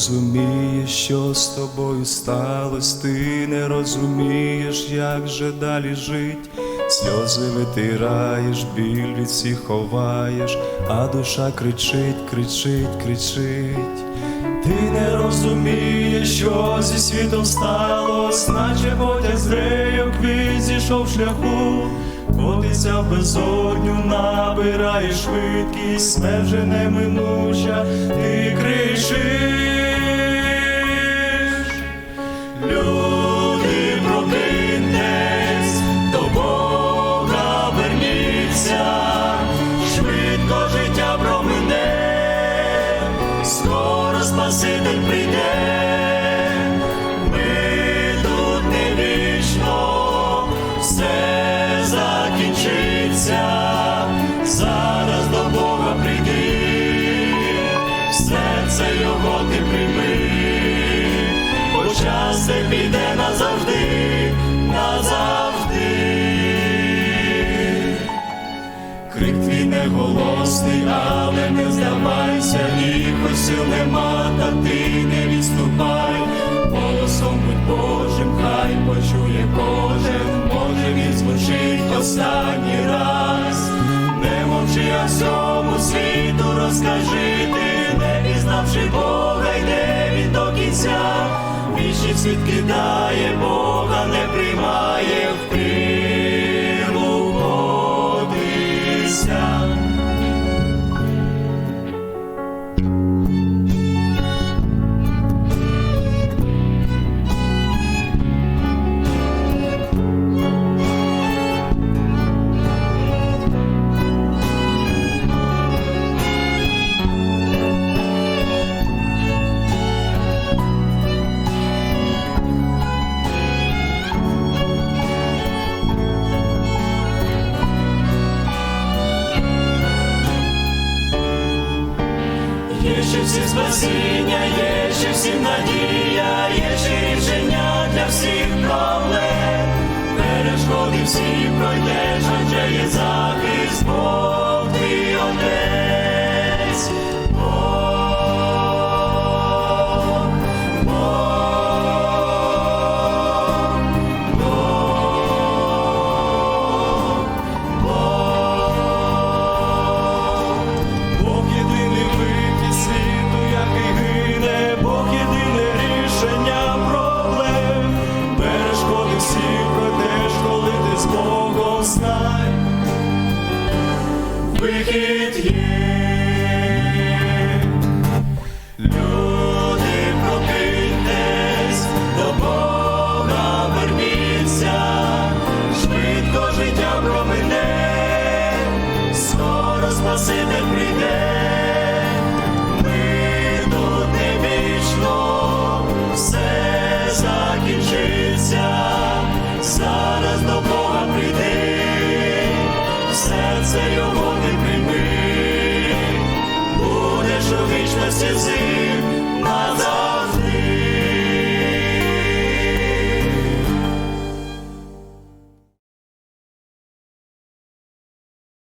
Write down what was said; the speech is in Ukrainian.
розумієш, що з тобою сталось, ти не розумієш, як же далі жить. Сльози витираєш, біль від всіх ховаєш, а душа кричить, кричить, кричить. Ти не розумієш, що зі світом сталось, наче потяг з рейок він зійшов шляху, котиться в безодню, набирає швидкість, смерть вже неминуча, ти кричиш. Спаситель прийде, ми тут не вічно, все закінчиться, зараз до Бога прийди, серце його ти прийми. Бо час це піде назавжди, назавжди. Крик твій не голосний, але не здавайся, ніхто сил нема, та ти не відступай, голосом будь Божим, хай почує кожен, може він звучить останній раз. Не мовчи, а всьому світу розкажи ти, не пізнавши Бога, йде він до кінця. Вічний світ кидає Бога, ще всі спасіння, є ще всім надія, є ще рішення для всіх проблем. Перешкоди всі пройдеш, адже є захист, Бог Вихід є. Люди прокиньтесь, до Бога верніться, швидко життя промине, скоро Спаситель. Його